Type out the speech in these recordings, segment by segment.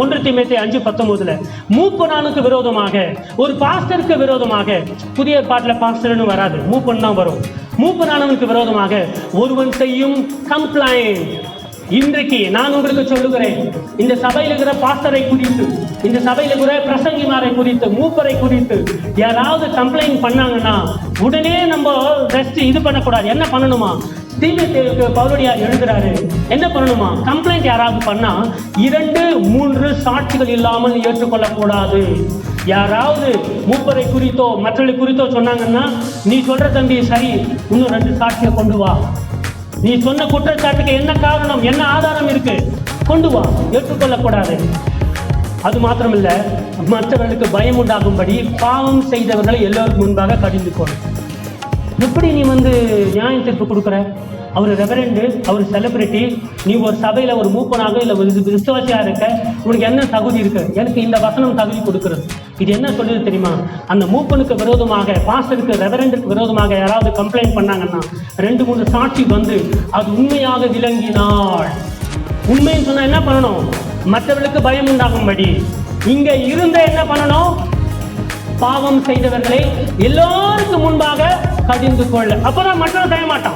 ஒன்று தீமேத்தை அஞ்சு பத்தொன்பதுல மூப்பனானுக்கு விரோதமாக ஒரு பாஸ்டருக்கு விரோதமாக புதிய பாட்டில் பாஸ்டர்னு வராது மூப்பன் தான் வரும். மூப்பனானவனுக்கு விரோதமாக ஒருவன் செய்யும் கம்ப்ளைண்ட் இன்றைக்கு நான் உங்களுக்கு சொல்லுகிறேன் இந்த சபையில் இருக்கிற பாஸ்டரை குறித்து இந்த சபையில் இருக்கிற பிரசங்கிமாரை குறித்து மூப்பரை குறித்து யாராவது கம்ப்ளைண்ட் பண்ணாங்கன்னா உடனே நம்ம ரெஸ்ட் இது பண்ணக்கூடாது. என்ன பண்ணணுமா? தீமத்தேவுக்கு பவுலடியார் எழுதுறாரு. என்ன பண்ணணுமா? கம்ப்ளைண்ட் யாராவது பண்ணா இரண்டு மூன்று சாட்சிகள் இல்லாமல் ஏற்றுக்கொள்ளக்கூடாது. யாராவது மூப்பரை குறித்தோ மற்றவர்களை குறித்தோ சொன்னாங்கன்னா நீ சொல்ற தம்பி சரி இன்னும் ரெண்டு சாட்சியை கொண்டு வா. நீ சொன்ன குற்றச்சாட்டுக்கு என்ன காரணம் என்ன ஆதாரம் இருக்கு? கொண்டு வா. ஏற்றுக்கொள்ளக்கூடாது. அது மாத்திரமில்ல மற்றவர்களுக்கு பயம் உண்டாகும்படி பாவம் செய்தவர்களை எல்லோருக்கும் முன்பாக கடிந்து கொள்ளும் எப்படி நீ வந்து நியாய தீர்ப்பு கொடுக்குற? அவர் ரெவரெண்டு அவர் செலிபிரிட்டி நீ ஒரு சபையில் ஒரு மூப்பனாக இல்லை ஒரு விசுவாசியாக இருக்க உனக்கு என்ன தகுதி இருக்கு? எனக்கு இந்த வசனம் தகுதி கொடுக்குறது. இது என்ன சொல்லுது தெரியுமா? அந்த மூப்பனுக்கு விரோதமாக பாஸ்டருக்கு ரெவரண்டுக்கு விரோதமாக யாராவது கம்ப்ளைண்ட் பண்ணாங்கன்னா ரெண்டு மூணு சாட்சி வந்து அது உண்மையாக விளங்கினாள் உண்மைன்னு சொன்னால் என்ன பண்ணணும்? மற்றவர்களுக்கு பயம் உண்டாகும்படி. இங்க இருந்த என்ன பண்ணணும்? பாவம் செய்தவர்களை எல்லோருக்கும் முன்பாக கடிந்து கொள்ள அப்பதான் மற்றவன் செய்ய மாட்டான்.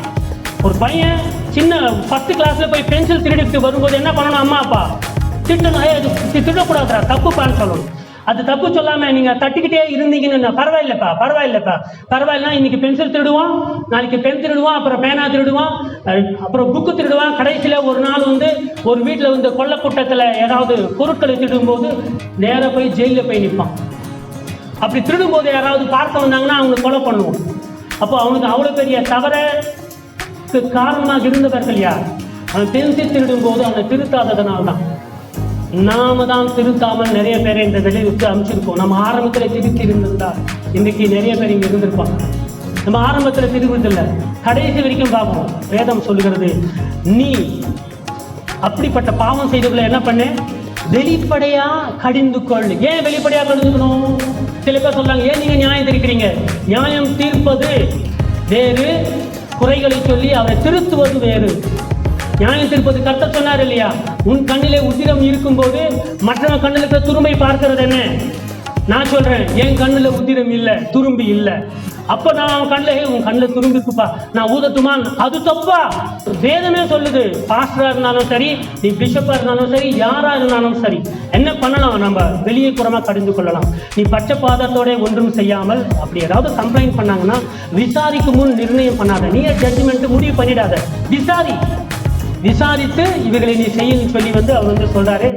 ஒரு பையன் சின்ன ஃபர்ஸ்ட் கிளாஸ்ல போய் பென்சில் திருடிட்டு வரும்போது என்ன பண்ணணும்? அம்மா அப்பா திட்டணும். ஏய், இது திட்டக்கூடாதுடா தப்புப்பான்னு சொல்லணும். அது தப்பு சொல்லாம நீங்க தட்டிக்கிட்டே இருந்தீங்கன்னு பரவாயில்லப்பா பரவாயில்லப்பா. பரவாயில்ல இன்னைக்கு பென்சில் திருடுவான் நாளைக்கு பென் திருடுவான் அப்புறம் பேனா திருடுவான் அப்புறம் புக்கு திருடுவான். கடைசியில் ஒரு நாள் வந்து ஒரு வீட்டில் வந்து கொல்லக்கூட்டத்துல ஏதாவது பொருட்களை திருடும்போது நேராக போய் ஜெயிலில் போய் நிற்பான் அப்படி திருடும்போது யாராவது பார்க்க வந்தாங்கன்னா அவங்க கொலை பண்ணுவோம். அப்போ அவனுக்கு அவ்வளோ பெரிய தவறக்கு காரணமாக இருந்தவர்கள் யார்? அவன் பென்சில் திருடும்போது அவனை திருத்தாததுனால தான் நாம தான் திருத்தாமல் நிறைய பேரை இந்த வெளியுக்கு அமைச்சிருக்கோம் நம்ம ஆரம்பத்தில் திருத்தி இருந்திருந்தா இன்னைக்கு நிறைய பேர் இங்கே இருந்திருப்பாங்க. நம்ம ஆரம்பத்தில் திருவுறதில்லை கடைசி வரைக்கும் பார்ப்போம். வேதம் சொல்லுகிறது நீ அப்படிப்பட்ட பாவம் செய்தவர்களை என்ன பண்ணு? வெளிப்படையா கடிந்து கொள். ஏன் வெளிப்படையா கடிந்துக்கணும் சில பேர் சொல்றாங்க ஏன் நீங்க நியாயம் தீர்க்கிறீங்க நியாயம் தீர்ப்பது வேறு குறைகளை சொல்லி அவரை திருத்துவது வேறு. நியாயம் தீர்ப்பது கர்த்தர் சொன்னார் இல்லையா? உன் கண்ணிலே உதிரம் இருக்கும்போது மற்றவன் கண்ணில் இருக்கிற துரும்பை பார்க்கறது என்ன நான் சொல்றேன் என் கண்ணில் உதிரம் இல்லை துரும்பி இல்லை. அப்ப நான் அவன் கண்ணில் உன் கண்ணில் துரும்பிக்குப்பா நான் ஊதட்டுமா அது தப்பா? வேதமே சொல்லுது பாஸ்டரா இருந்தாலும் சரி நீ பிஷப்பா இருந்தாலும் சரி யாரா இருந்தாலும் சரி என்ன பண்ணலாம்? நம்ம வெளியே புறமா கடிந்து கொள்ளலாம். நீ பச்சை பாதத்தோட ஒன்றும் செய்யாமல் அப்படி ஏதாவது கம்ப்ளைண்ட் பண்ணாங்கன்னா விசாரிக்கும் முன் நிர்ணயம் பண்ணாத. நீ ஜட்ஜ்மெண்ட் முடிவு பண்ணிடாத. விசாரி. விசாரித்து இவைகளை நீ செய்யன்னு சொல்லி வந்து அவர் வந்து சொல்றாரு.